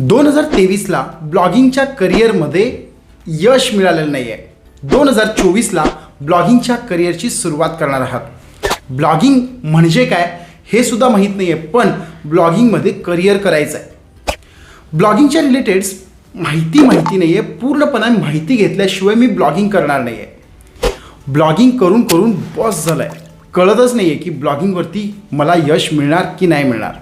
दोन हजार तेवीसला ब्लॉगिंगच्या करिअरमध्ये यश मिळालेलं नाही आहे दोन हजार चोवीसला ब्लॉगिंगच्या करिअरची सुरुवात करणार आहात. ब्लॉगिंग म्हणजे काय हे सुद्धा माहीत नाही आहे पण ब्लॉगिंगमध्ये करिअर करायचं आहे ब्लॉगिंगच्या रिलेटेड्स माहिती माहिती नाही आहे पूर्णपणे माहिती घेतल्याशिवाय मी ब्लॉगिंग करणार नाही आहे ब्लॉगिंग करून करून बॉस झालं आहे कळतच नाही आहे की ब्लॉगिंगवरती मला यश मिळणार की नाही मिळणार.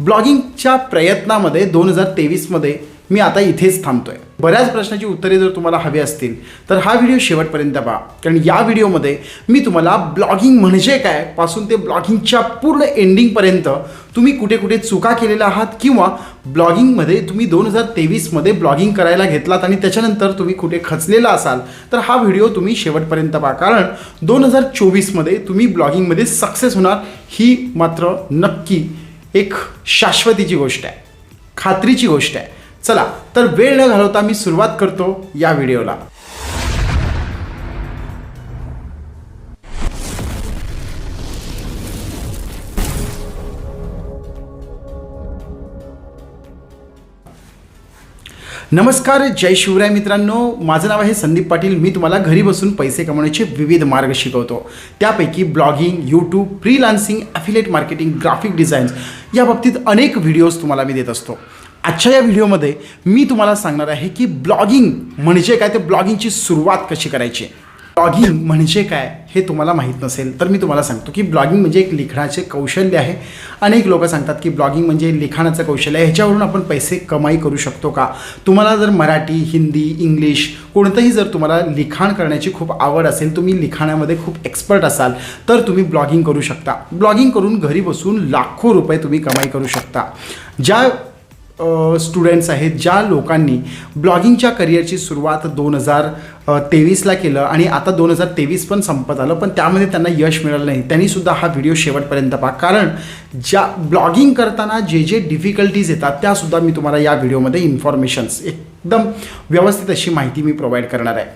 ब्लॉगिंगच्या प्रयत्नामध्ये दोन हजार तेवीसमध्ये मी आता इथेच थांबतोय. बऱ्याच प्रश्नाची उत्तरे जर तुम्हाला हवी असतील तर हा व्हिडिओ शेवटपर्यंत पहा. कारण या व्हिडिओमध्ये मी तुम्हाला ब्लॉगिंग म्हणजे काय पासून ते ब्लॉगिंगच्या पूर्ण एंडिंगपर्यंत तुम्ही कुठे कुठे चुका केलेल्या आहात किंवा ब्लॉगिंगमध्ये तुम्ही दोन हजार तेवीसमध्ये ब्लॉगिंग करायला घेतलात आणि त्याच्यानंतर तुम्ही कुठे खचलेला असाल तर हा व्हिडिओ तुम्ही शेवटपर्यंत पहा. कारण दोन हजार चोवीसमध्ये तुम्ही ब्लॉगिंगमध्ये सक्सेस होणार ही मात्र नक्की एक शाश्वतीची गोष्ट आहे. खात्रीची गोष्ट आहे. चला तर वेळ न घालवता मी सुरुवात करतो या व्हिडिओला. नमस्कार जय शिवराय मित्रांनो. माझं नाव आहे संदीप पाटील. मी तुम्हाला घरी बसून पैसे कमवण्याचे विविध मार्ग शिकवतो. त्यापैकी blogging YouTube freelancing affiliate marketing graphic designs या बाबतीत अनेक व्हिडिओज तुम्हाला मी देत असतो. आजच्या या व्हिडिओमध्ये मी तुम्हाला सांगणार आहे की ब्लॉगिंग म्हणजे काय? ते ब्लॉगिंगची सुरुवात कशी करायची? ब्लॉगिंग म्हणजे काय हे तुम्हाला माहीत नसेल तर मी तुम्हाला सांगतो की ब्लॉगिंग म्हणजे एक लिखाणाचे कौशल्य आहे. अनेक लोक सांगतात की ब्लॉगिंग म्हणजे लिखाणाचं कौशल्य आहे. ह्याच्यावरून आपण पैसे कमाई करू शकतो का? तुम्हाला जर मराठी हिंदी इंग्लिश कोणतंही जर तुम्हाला लिखाण करण्याची खूप आवड असेल तुम्ही लिखाणामध्ये खूप एक्सपर्ट असाल तर तुम्ही ब्लॉगिंग करू शकता. ब्लॉगिंग करून घरी बसून लाखो रुपये तुम्ही कमाई करू शकता. ज्या स्टुडंट्स आहेत ज्या लोकांनी ब्लॉगिंगच्या करिअरची सुरुवात दोन हजार तेवीसला केलं आणि आता दोन हजार तेवीस पण संपत आलं पण त्यामध्ये त्यांना यश मिळालं नाही. त्यांनीसुद्धा हा व्हिडिओ शेवटपर्यंत पहा. कारण ज्या ब्लॉगिंग करताना जे जे डिफिकल्टीज येतात त्यासुद्धा मी तुम्हाला या व्हिडिओमध्ये इन्फॉर्मेशन्स एकदम व्यवस्थित अशी माहिती मी प्रोव्हाइड करणार आहे.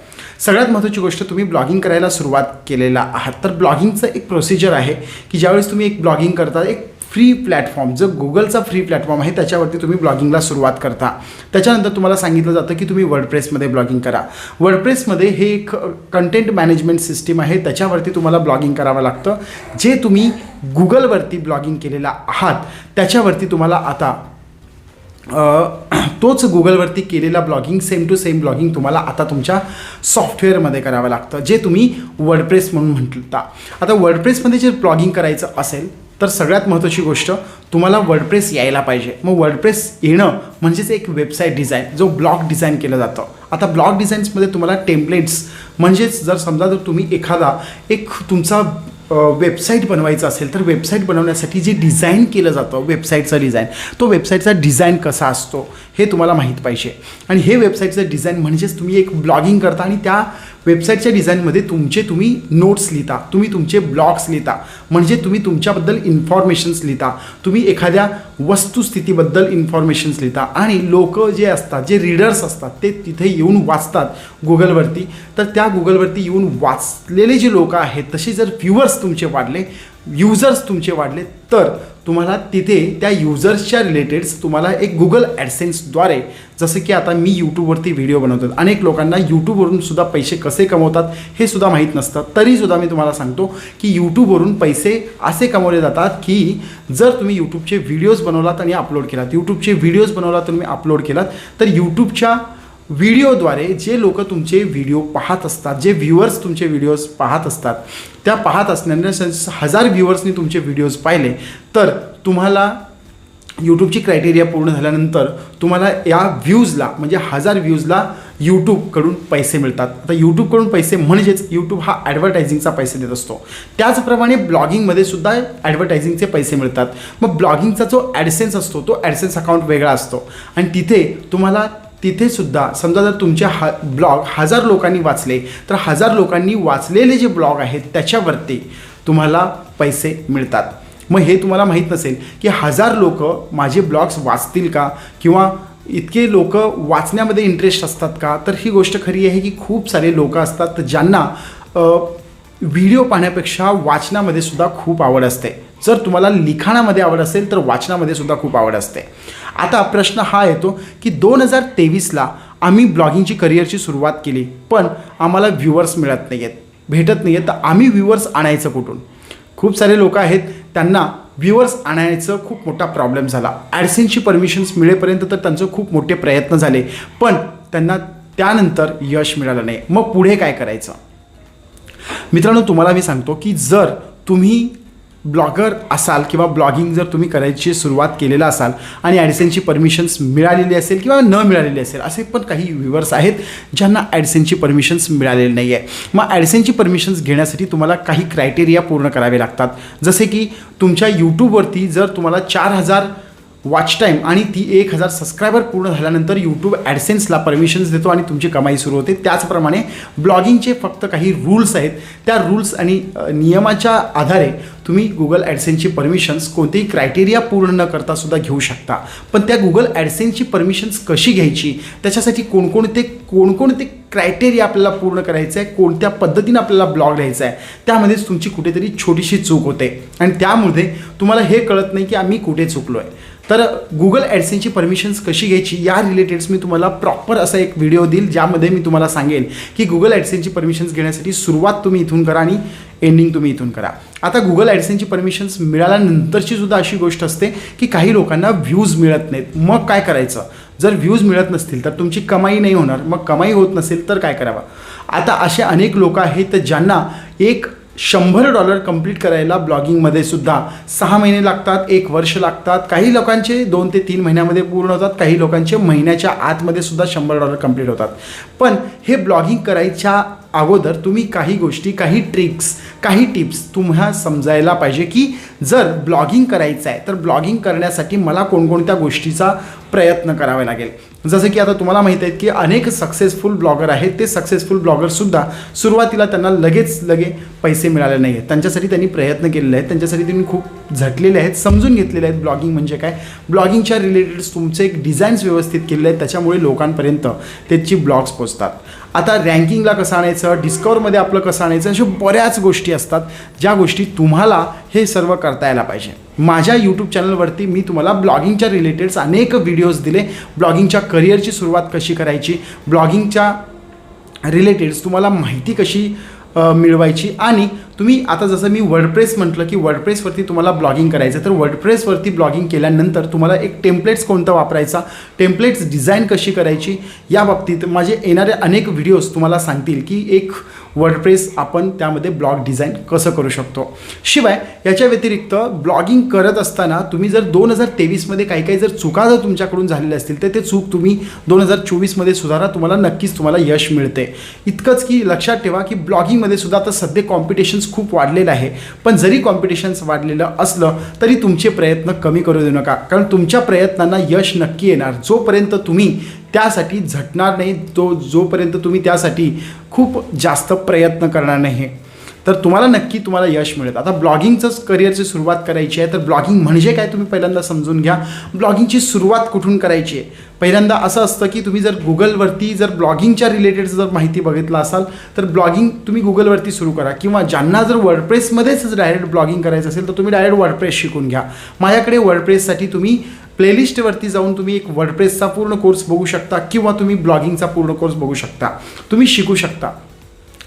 सगळ्यात महत्त्वाची गोष्ट तुम्ही ब्लॉगिंग करायला सुरुवात केलेला आहात. तर ब्लॉगिंगचं एक प्रोसिजर आहे की ज्यावेळेस तुम्ही एक ब्लॉगिंग करता एक फ्री प्लॅटफॉर्म जो गुगलचा फ्री प्लॅटफॉर्म आहे त्याच्यावरती तुम्ही ब्लॉगिंगला सुरुवात करता. त्याच्यानंतर तुम्हाला सांगितलं जातं की तुम्ही वर्डप्रेसमध्ये ब्लॉगिंग करा. वर्डप्रेसमध्ये हे एक कंटेंट मॅनेजमेंट सिस्टीम आहे त्याच्यावरती तुम्हाला ब्लॉगिंग करावं लागतं. जे तुम्ही गुगलवरती ब्लॉगिंग केलेला आहात त्याच्यावरती तुम्हाला आता तोच गुगलवरती केलेला blogging same to same blogging तुम्हाला आता तुमच्या सॉफ्टवेअरमध्ये करावं लागतं जे तुम्ही वर्डप्रेस म्हणून म्हणता आता वर्डप्रेसमध्ये जर ब्लॉगिंग करायचं असेल तर सगळ्यात महत्त्वाची गोष्ट तुम्हाला वर्डप्रेस यायला पाहिजे. मग वर्डप्रेस येणं म्हणजेच एक वेबसाईट डिझाईन जो ब्लॉग डिझाईन केलं जातं. आता ब्लॉग डिझाईन्समध्ये तुम्हाला टेम्पलेट्स म्हणजेच जर समजा जर तुम्ही एखादा एक तुमचा वेबसाईट बनवायचं असेल तर वेबसाईट बनवण्यासाठी जे डिझाईन केलं जातं वेबसाईटचं डिझाईन तो वेबसाईटचा डिझाईन कसा असतो हे तुम्हाला माहीत पाहिजे. आणि हे वेबसाईटचं डिझाईन म्हणजेच तुम्ही एक ब्लॉगिंग करता आणि त्या वेबसाईटच्या डिझाईनमध्ये तुमचे तुम्ही नोट्स लिहिता तुम्ही तुमचे ब्लॉग्स लिहिता म्हणजे तुम्ही तुमच्याबद्दल इन्फॉर्मेशन्स लिहिता तुम्ही एखाद्या वस्तुस्थितीबद्दल इन्फॉर्मेशन्स लिहिता आणि लोक जे असतात जे रीडर्स असतात ते तिथे येऊन वाचतात गुगलवरती. तर त्या गुगलवरती येऊन वाचलेले जे लोक आहेत तसे जर व्ह्युअर्स तुमचे वाढले युजर्स तुमचे वाढले तर तुम्हाला तिथे त्या युजर्सच्या रिलेटेड्स तुम्हाला एक गुगल ॲडसेन्सद्वारे जसं की आता मी यूट्यूबवरती व्हिडिओ बनवतो अनेक लोकांना यूट्यूबवरून सुद्धा पैसे कसे कमवतात हे सुद्धा माहीत नसतं. तरीसुद्धा मी तुम्हाला सांगतो की यूट्यूबवरून पैसे असे कमवले जातात की जर तुम्ही यूट्यूबचे व्हिडिओज बनवलात आणि अपलोड केलात यूट्यूबचे व्हिडिओज बनवलात तुम्ही अपलोड केलात तर यूट्यूबच्या व्हिडिओद्वारे जे लोक तुमचे व्हिडिओ पाहत असतात जे व्ह्युअर्स तुमचे व्हिडिओज पाहत असतात त्या पाहत असणाऱ्या हजार व्ह्युअर्सनी तुमचे व्हिडिओज पाहिले. तर तुम्हाला यूट्यूबची क्रायटेरिया पूर्ण झाल्यानंतर तुम्हाला या व्ह्यूजला म्हणजे हजार व्ह्यूजला यूट्यूबकडून पैसे मिळतात. आता यूट्यूबकडून पैसे म्हणजेच यूट्यूब हा ॲडव्हर्टायझिंगचा पैसे देत असतो. त्याचप्रमाणे ब्लॉगिंगमध्ये सुद्धा ॲडव्हर्टायझिंगचे पैसे मिळतात. मग ब्लॉगिंगचा जो ॲडसेन्स असतो तो ॲडसेन्स अकाउंट वेगळा असतो. आणि तिथे तुम्हाला तिथे सुद्धा समजा जर तुमचे हा ब्लॉग हजार लोकांनी वाचले तर हजार लोकांनी वाचलेले जे ब्लॉग आहेत त्याच्यावरती तुम्हाला पैसे मिळतात. मग हे तुम्हाला माहीत नसेल की हजार लोक माझे ब्लॉग्स वाचतील का? किंवा इतके लोक वाचण्यामध्ये इंटरेस्ट असतात का? तर ही गोष्ट खरी आहे की खूप सारे लोक असतात ज्यांना व्हिडिओ पाहण्यापेक्षा वाचनामध्ये सुद्धा खूप आवड असते. जर तुम्हाला लिखाणामध्ये आवड असेल तर वाचनामध्ये सुद्धा खूप आवड असते. आता प्रश्न हा येतो की दोन हजार तेवीसला आम्ही ब्लॉगिंगची करिअरची सुरुवात केली पण आम्हाला व्ह्युअर्स मिळत नाही आहेत भेटत नाही आहेत तर आम्ही व्ह्युअर्स आणायचं कुठून? खूप सारे लोक आहेत त्यांना व्ह्युअर्स आणायचं खूप मोठा प्रॉब्लेम झाला. ॲडसेनची परमिशन्स मिळेपर्यंत तर त्यांचे खूप मोठे प्रयत्न झाले पण त्यांना त्यानंतर यश मिळालं नाही. मग पुढे काय करायचं? मित्रांनो तुम्हाला मी सांगतो की जर तुम्ही ब्लॉगर असाल किंवा ब्लॉगिंग जर तुम्ही करायची सुरुवात केलेला असाल आणि ॲडसेन्सची परमिशन्स मिळालेली असेल किंवा न मिळालेली असेल असे पण काही व्ह्युअर्स आहेत ज्यांना ॲडसेन्सची परमिशन्स मिळालेली नाही आहे मग ॲडसेन्सची परमिशन्स घेण्यासाठी तुम्हाला काही क्रायटेरिया पूर्ण करावे लागतात. जसे की तुमच्या यूट्यूबवरती जर तुम्हाला चार हजार वॉच टाईम आणि ती एक हजार सबस्क्रायबर पूर्ण झाल्यानंतर यूट्यूब ॲडसेन्सला परमिशन्स देतो आणि तुमची कमाई सुरू होते. त्याचप्रमाणे ब्लॉगिंगचे फक्त काही रूल्स आहेत. त्या रूल्स आणि नियमाच्या आधारे तुम्ही गुगल ॲडसेन्सची परमिशन्स कोणतेही क्रायटेरिया पूर्ण न करता सुद्धा घेऊ शकता. पण त्या गुगल ॲडसेन्सची परमिशन्स कशी घ्यायची? त्याच्यासाठी कोणकोणते कोणकोणते क्रायटेरिया आपल्याला पूर्ण करायचं आहे? कोणत्या पद्धतीने आपल्याला ब्लॉग लिहायचा आहे? त्यामध्येच तुमची कुठेतरी छोटीशी चूक होते. आणि त्यामध्ये तुम्हाला हे कळत नाही की आम्ही कुठे चुकलो आहे तर गुगल ॲडसेनची परमिशन्स कशी घ्यायची या रिलेटेड्स मी तुम्हाला प्रॉपर असा एक व्हिडिओ देईल ज्यामध्ये मी तुम्हाला सांगेन की गुगल ॲडसेनची परमिशन्स घेण्यासाठी सुरुवात तुम्ही इथून करा आणि एंडिंग तुम्ही इथून करा. आता गुगल ॲडसेनची परमिशन्स मिळाल्यानंतरची सुद्धा अशी गोष्ट असते की काही लोकांना व्ह्यूज मिळत नाहीत. मग काय करायचं? जर व्ह्यूज मिळत नसतील तर तुमची कमाई नाही होणार. मग कमाई होत नसेल तर काय करावं? आता असे अनेक लोक आहेत ज्यांना एक शंभर डॉलर कंप्लीट करायला ब्लॉगिंगमध्ये सुद्धा. सहा महिने लागतात एक वर्ष लागतात. काही लोकांचे दोन ते तीन महिन्यामध्ये पूर्ण होतात काही लोकांचे महिन्याच्या आतमध्ये सुद्धा शंभर डॉलर कंप्लीट होतात. पण हे ब्लॉगिंग करायच्या अगोदर तुम्ही काही गोष्टी काही ट्रिक्स काही टिप्स तुम्हाला समजायला पाहिजे की जर ब्लॉगिंग करायचं आहे तर ब्लॉगिंग करण्यासाठी मला कोणकोणत्या गोष्टीचा प्रयत्न करावे लागेल. जसं की आता तुम्हाला माहीत आहे की अनेक सक्सेसफुल ब्लॉगर आहेत. ते सक्सेसफुल ब्लॉगरसुद्धा सुरुवातीला त्यांना लगेच लगे पैसे मिळाले नाही आहेत त्यांच्यासाठी त्यांनी प्रयत्न केलेले आहेत. त्यांच्यासाठी त्यांनी खूप झटलेले आहेत. समजून घेतलेले आहेत ब्लॉगिंग म्हणजे काय? ब्लॉगिंगच्या रिलेटेड तुमचे एक डिझाईन्स व्यवस्थित केलेले आहेत. त्याच्यामुळे लोकांपर्यंत त्याची ब्लॉग्स पोचतात आता रँकिंगला कसं आणायचं? डिस्कवरमध्ये आपलं कसं आणायचं? अशा बऱ्याच गोष्टी असतात. ज्या गोष्टी तुम्हाला हे सर्व करता यायला पाहिजे. माझ्या यूट्यूब चॅनलवरती मी तुम्हाला ब्लॉगिंगच्या रिलेटेड्स अनेक व्हिडिओज दिले. ब्लॉगिंगच्या करिअरची सुरुवात कशी करायची? ब्लॉगिंगच्या रिलेटेड्स तुम्हाला माहिती कशी मिळवायची? आणि तुम्ही आता जसं मी वर्डप्रेस म्हटलं की वर्डप्रेसवरती तुम्हाला ब्लॉगिंग करायचं तर वर्डप्रेसवरती ब्लॉगिंग केल्यानंतर तुम्हाला एक टेम्पलेट्स कोणता वापरायचा टेम्पलेट्स डिझाईन कशी करायची या बाबतीत माझे येणारे अनेक व्हिडिओज तुम्हाला सांगतील की एक वर्डप्रेस आपण त्यामध्ये ब्लॉग डिझाईन कसं करू शकतो. शिवाय याच्या व्यतिरिक्त ब्लॉगिंग करत असताना तुम्ही जर दोन हजार तेवीसमध्ये काही काही जर चुका जर तुमच्याकडून झालेल्या असतील तर ते चूक तुम्ही दोन हजार चोवीसमध्ये सुधारा तुम्हाला नक्कीच तुम्हाला यश मिळते. इतकंच की लक्षात ठेवा की ब्लॉगिंगमध्ये सुद्धा आता सध्या कॉम्पिटिशन कॉम्पिटिशन्स खूप वाढलेलं आहे. पण जरी कॉम्पिटिशन्स वाढलेलं असलं तरी तुमचे प्रयत्न कमी करू देऊ नका. कारण तुमच्या प्रयत्नांना यश नक्की येणार. जोपर्यंत तुम्ही त्यासाठी झटणार नाही तो जोपर्यंत तुम्ही त्यासाठी खूप जास्त प्रयत्न करणार नाही. तर तुम्हाला नक्की तुम्हाला यश मिळेल. आता ब्लॉगिंगचंच करिअरची सुरुवात करायची आहे तर ब्लॉगिंग म्हणजे काय तुम्ही पहिल्यांदा समजून घ्या. ब्लॉगिंगची सुरुवात कुठून करायची आहे? पहिल्यांदा असं असतं की तुम्ही जर गुगलवरती जर ब्लॉगिंगच्या रिलेटेड जर माहिती बघितलं असाल तर ब्लॉगिंग तुम्ही गुगलवरती सुरू करा. किंवा ज्यांना जर वर्डप्रेसमध्येच डायरेक्ट ब्लॉगिंग करायचं असेल तर तुम्ही डायरेक्ट वर्डप्रेस शिकून घ्या. माझ्याकडे वर्डप्रेससाठी तुम्ही प्लेलिस्टवरती जाऊन तुम्ही एक वर्डप्रेसचा पूर्ण कोर्स बघू शकता किंवा तुम्ही ब्लॉगिंगचा पूर्ण कोर्स बघू शकता. तुम्ही शिकू शकता.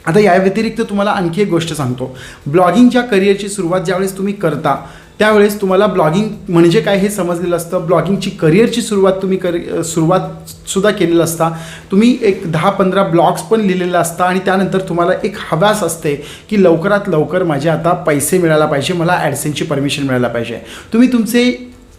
आता या व्यतिरिक्त तुम्हाला आणखी एक गोष्ट सांगतो. ब्लॉगिंगच्या करिअरची सुरुवात ज्यावेळेस तुम्ही करता त्यावेळेस तुम्हाला ब्लॉगिंग म्हणजे काय हे समजलेलं असतं. ब्लॉगिंगची करिअरची सुरुवात तुम्ही कर सुरुवात सुद्धा केलेलं असता. तुम्ही एक दहा पंधरा ब्लॉग्स पण लिहिलेलं असता आणि त्यानंतर तुम्हाला एक हव्यास असते की लवकरात लवकर माझे आता पैसे मिळायला पाहिजे मला ॲडसेनची परमिशन मिळायला पाहिजे. तुम्ही तुमचे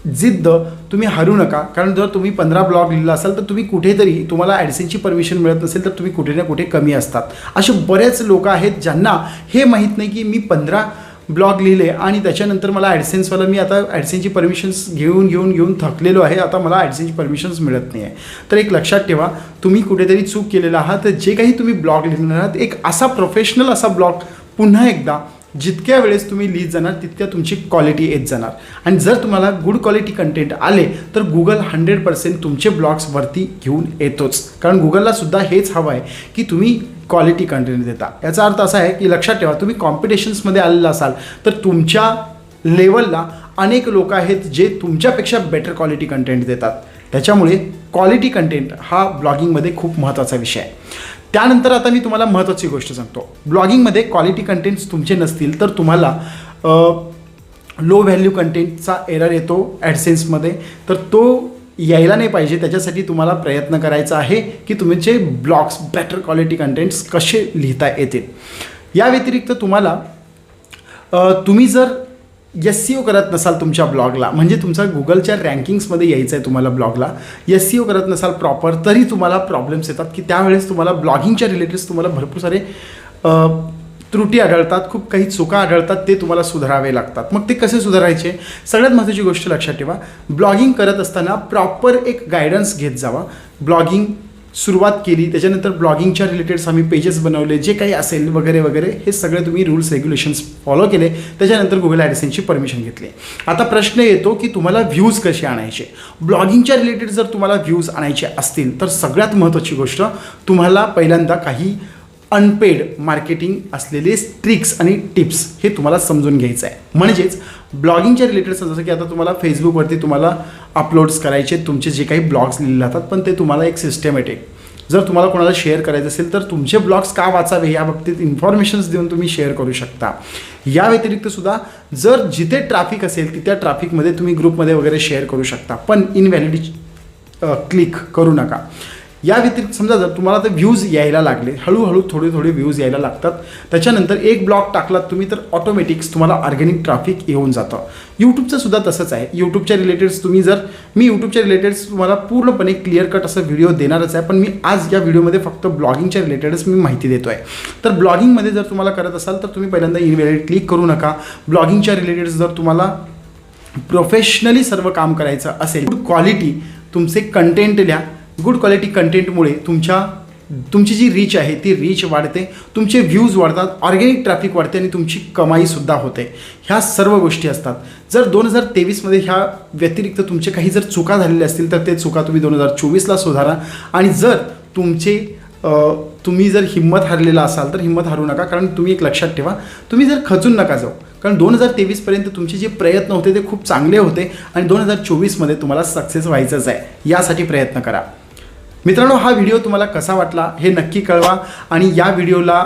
जिद्द तुम्ही हरू नका. कारण जर तुम्ही पंधरा ब्लॉग लिहिला असाल तर तुम्ही कुठेतरी तुम्हाला ॲडसेन्सची परमिशन मिळत नसेल तर तुम्ही कुठे ना कुठे कमी असतात. असे बरेच लोक आहेत ज्यांना हे माहीत नाही की मी पंधरा ब्लॉग लिहिले आणि त्याच्यानंतर मला ॲडसेन्सवाला मी आता ॲडसेनची परमिशन्स घेऊन घेऊन घेऊन थकलेलो आहे. आता मला ॲडसेनची परमिशन्स मिळत नाही आहे तर एक लक्षात ठेवा तुम्ही कुठेतरी चूक केलेला आहात. तर जे काही तुम्ही ब्लॉग लिहिणार आहात एक असा प्रोफेशनल असा ब्लॉग पुन्हा एकदा जितक्या वेळेस तुम्ही लिहित जाणार तितक्या तुमची क्वालिटी येत जाणार. आणि जर तुम्हाला गुड क्वालिटी कंटेंट आले तर गुगल हंड्रेड पर्सेंट तुमचे ब्लॉग्स वरती घेऊन येतोच. कारण गुगलला सुद्धा हेच हवं आहे की तुम्ही क्वालिटी कंटेंट देता. याचा अर्थ असा आहे की लक्षात ठेवा तुम्ही कॉम्पिटिशन्समध्ये आलेला असाल तर तुमच्या लेवलला अनेक लोक आहेत जे तुमच्यापेक्षा बेटर क्वालिटी कंटेंट देतात. त्याच्यामुळे क्वालिटी कंटेंट हा ब्लॉगिंगमध्ये खूप महत्त्वाचा विषय आहे. त्यानंतर आता मी तुम्हाला महत्त्वाची गोष्ट सांगतो. ब्लॉगिंगमध्ये क्वालिटी कंटेंट्स तुमचे नसतील तर तुम्हाला लो व्हॅल्यू कंटेंटचा एरर येतो ॲडसेन्समध्ये तर तो यायला नाही पाहिजे. त्याच्यासाठी तुम्हाला प्रयत्न करायचा आहे की तुमचे ब्लॉग्स बेटर क्वालिटी कंटेंट्स कसे लिहिता येतील. या व्यतिरिक्त तुम्हाला तुम्ही जर एस सी ओ करत नसाल तुमच्या ब्लॉगला म्हणजे तुमचा गुगलच्या रँकिंग्समध्ये यायचं आहे तुम्हाला ब्लॉगला एस सी ओ करत नसाल प्रॉपर तरी तुम्हाला प्रॉब्लेम्स येतात की त्यावेळेस तुम्हाला ब्लॉगिंगच्या रिलेटेड तुम्हाला भरपूर सारे त्रुटी आढळतात खूप काही चुका आढळतात ते तुम्हाला सुधारावे लागतात. मग ते कसे सुधारायचे? सगळ्यात महत्त्वाची गोष्ट लक्षात ठेवा ब्लॉगिंग करत असताना प्रॉपर एक गायडन्स घेत जावा. ब्लॉगिंग सुरुवात केली त्याच्यानंतर ब्लॉगिंगच्या रिलेटेड्स आम्ही पेजेस बनवले जे काही असेल वगैरे वगैरे हे सगळे तुम्ही रूल्स रेग्युलेशन्स फॉलो केले. त्याच्यानंतर गुगल ॲडिसनची परमिशन घेतली. आता प्रश्न येतो की तुम्हाला व्ह्यूज कसे आणायचे? ब्लॉगिंगच्या रिलेटेड जर तुम्हाला व्ह्यूज आणायचे असतील तर सगळ्यात महत्त्वाची गोष्ट तुम्हाला पहिल्यांदा काही अनपेड मार्केटिंग असलेले ट्रिक्स आणि टिप्स हे तुम्हाला समजून घ्यायचं आहे म्हणजेच ब्लॉगिंगच्या रिलेटेड जसं की आता तुम्हाला फेसबुकवरती तुम्हाला अपलोड्स करायचे तुमचे जे काही ब्लॉग्स लिहिले जातात पण ते तुम्हाला एक सिस्टमॅटिक जर तुम्हाला कोणाला शेअर करायचं असेल तर तुमचे ब्लॉग्स का वाचावे? या बाबतीत इन्फॉर्मेशन्स देऊन तुम्ही शेअर करू शकता. या व्यतिरिक्त सुद्धा जर जिथे ट्रॅफिक असेल तिथे ट्रॅफिकमध्ये तुम्ही ग्रुपमध्ये वगैरे शेअर करू शकता. पण इनव्हॅलिडी क्लिक करू नका. या व्यतिरिक्त समजा जर तुम्हाला ते व्ह्यूज यायला लागले हळूहळू थोडे थोडे व्ह्यूज यायला लागतात त्याच्यानंतर एक ब्लॉग टाकलात तुम्ही तर ऑटोमॅटिक्स तुम्हाला ऑर्गॅनिक ट्रॅफिक येऊन जातं. यूट्यूबचं सुद्धा तसंच आहे. यूट्यूबच्या रिलेटेड्स तुम्ही जर मी यूट्यूबच्या रिलेटेड्स तुम्हाला पूर्णपणे क्लिअर कट असं व्हिडिओ देणारच आहे पण मी आज या व्हिडिओमध्ये फक्त ब्लॉगिंगच्या रिलेटेडच मी माहिती देतो आहे तर ब्लॉगिंगमध्ये जर तुम्हाला करत असाल तर तुम्ही पहिल्यांदा इनव्हॅलिड क्लिक करू नका. ब्लॉगिंगच्या रिलेटेड जर तुम्हाला प्रोफेशनली सर्व काम करायचं असेल गुड क्वालिटी तुमचे कंटेंट लिहा गुड क्वालिटी कंटेंटमुळे तुमच्या तुमची जी रीच आहे ती रीच वाढते. तुमचे व्ह्यूज वाढतात ऑर्गॅनिक ट्रॅफिक वाढते आणि तुमची कमाईसुद्धा होते. ह्या सर्व गोष्टी असतात. जर दोन हजार तेवीसमध्ये ह्या व्यतिरिक्त तुमचे काही जर चुका झालेल्या असतील तर ते चुका तुम्ही दोन हजार चोवीसला सुधारा. आणि जर तुमचे तुम्ही जर हिंमत हरलेला असाल तर हिंमत हरू नका. कारण तुम्ही एक लक्षात ठेवा तुम्ही जर खचून नका जाऊ. कारण दोन हजार तेवीसपर्यंत तुमचे जे प्रयत्न होते ते खूप चांगले होते. आणि दोन हजार चोवीसमध्ये तुम्हाला सक्सेस व्हायचंच आहे. यासाठी प्रयत्न करा. मित्रांनो हा व्हिडिओ तुम्हाला कसा वाटला हे नक्की कळवा आणि या व्हिडिओला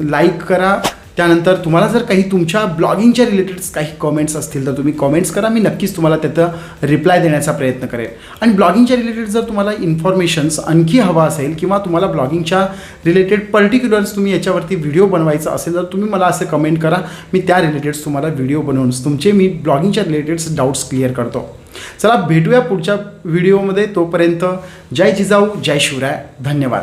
लाईक करा. त्यानंतर तुम्हाला जर काही तुमच्या ब्लॉगिंगच्या रिलेटेड काही कॉमेंट्स असतील तर तुम्ही कॉमेंट्स करा. मी नक्कीच तुम्हाला त्याचं रिप्लाय देण्याचा प्रयत्न करेन. आणि ब्लॉगिंगच्या रिलेटेड जर तुम्हाला इन्फॉर्मेशन्स आणखी हवा असेल किंवा तुम्हाला ब्लॉगिंगच्या रिलेटेड पर्टिक्युलर्स तुम्ही याच्यावरती व्हिडिओ बनवायचा असेल तर तुम्ही मला असं कमेंट करा. मी त्या रिलेटेड्स तुम्हाला व्हिडिओ बनवून तुमचे मी ब्लॉगिंगच्या रिलेटेड्स डाऊट्स क्लिअर करतो. चला भेटूया पुढच्या व्हिडिओमध्ये तोपर्यंत जय जिजाऊ जय शिवराय. धन्यवाद.